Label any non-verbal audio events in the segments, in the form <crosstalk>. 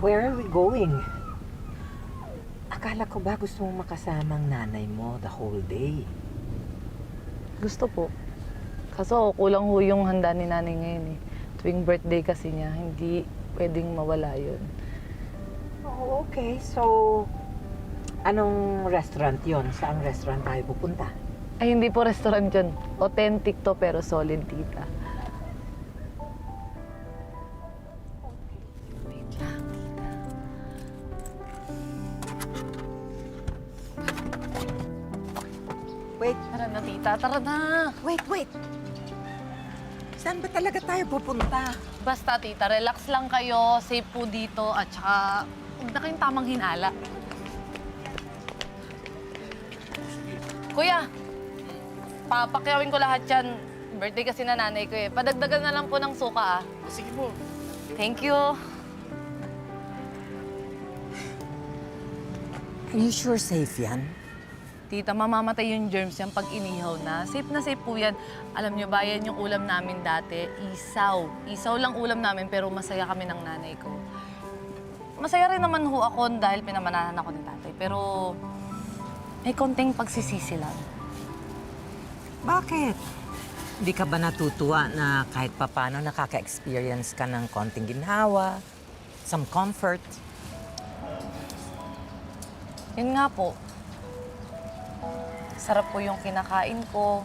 Where are we going? Akala ko ba gusto mong makasama ang nanay mo the whole day? Gusto po. Kaso kulang ho yung handa ni nanay ngayon eh. Tuwing birthday kasi niya, hindi pwedeng mawala yun. Oh, okay. So, anong restaurant yon? Saang restaurant tayo pupunta? Ay, hindi po restaurant yun. Authentic to pero solid, tita. Wait, Tara na, tita. Tara na. wait, wait. Saan ba talaga tayo pupunta? Basta, tita, relax lang kayo. Safe po dito. At saka, huwag na kayong tamang hinala. Kuya, papakyawin ko lahat yan. Birthday kasi na nanay ko eh. Padagdagan na lang po ng suka ah. Sige po. Thank you. Are you sure safe yan? Tita, mamamatay yung germs yan pag inihaw na. Safe na safe po yan. Alam nyo ba, yan yung ulam namin dati. Isaw. Isaw lang ulam namin pero masaya kami ng nanay ko. Masaya rin naman ho ako dahil pinamanahan ako ni tatay. Pero may konting pagsisisi lang. Bakit? Hindi ka ba natutuwa na kahit papano nakaka-experience ka ng konting ginhawa, some comfort? Yun nga po. Sarap po yung kinakain ko.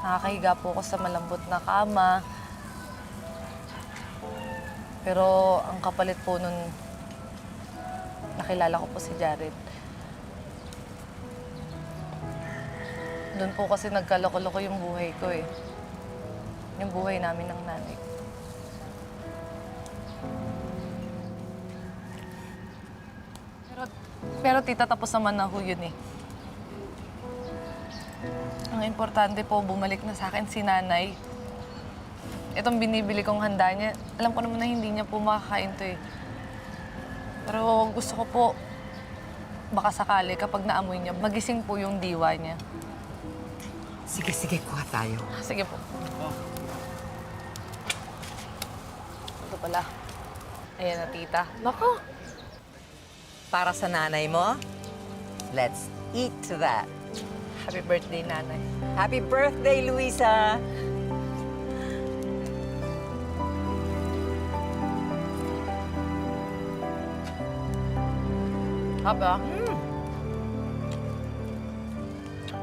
Nakakahiga po ako sa malambot na kama. Pero ang kapalit po nun, nakilala ko po si Jared. Doon po kasi nagkaloko-loko yung buhay ko eh. Yung buhay namin ng nanay. Pero, pero tita, tapos naman na ho yun eh. Ang importante po, bumalik na sa akin si nanay. Itong binibili kong handa niya, alam ko naman na hindi niya po makakain to eh. Pero gusto ko po, baka sakali kapag naamoy niya, magising po yung diwa niya. Sige, sige, kuha tayo. Sige po. Ito pala. Ayan na, tita. Nako. Para sa nanay mo, let's eat to that. Happy birthday, nanay. Happy birthday, Luisa! Haba?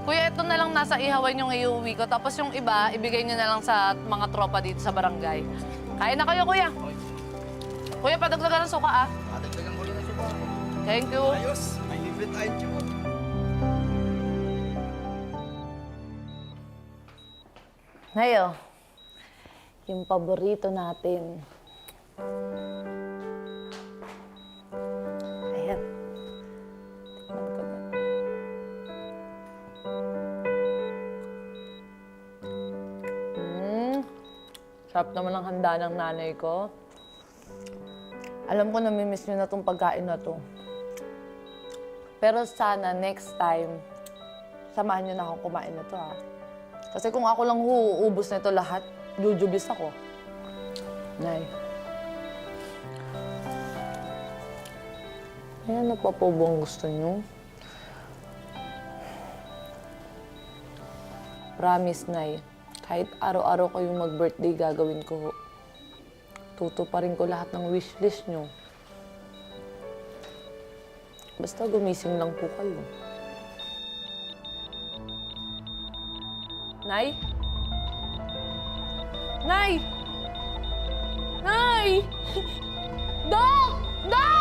Kuya, ito na lang nasa ihawan yung iuwi ko. Tapos yung iba, ibigay nyo na lang sa mga tropa dito sa barangay. Kain na kayo, kuya. Kuya, padagdagan ng suka, ah. Patagdagan ko rin ang suka. Thank you. Ayos. May libre tayo, Chico. Ngayon, yung paborito natin. Ayan. Tikman ko. Mm. Sarap naman ang handa ng nanay ko. Alam ko namimiss nyo na tong pagkain na to. Pero sana next time, samahan nyo na ako kumain na to ha. Kasi kung ako lang huubos na ito lahat, jujubis ako. Nay. Ayan, ano pa po bang gusto nyo? Promise, Nay. Kahit araw-araw kayong mag-birthday, gagawin ko. Tutuparin ko lahat ng wishlist nyo. Basta gumising lang po kayo. Nay? Nay! Nay! <laughs> Dok! Dok!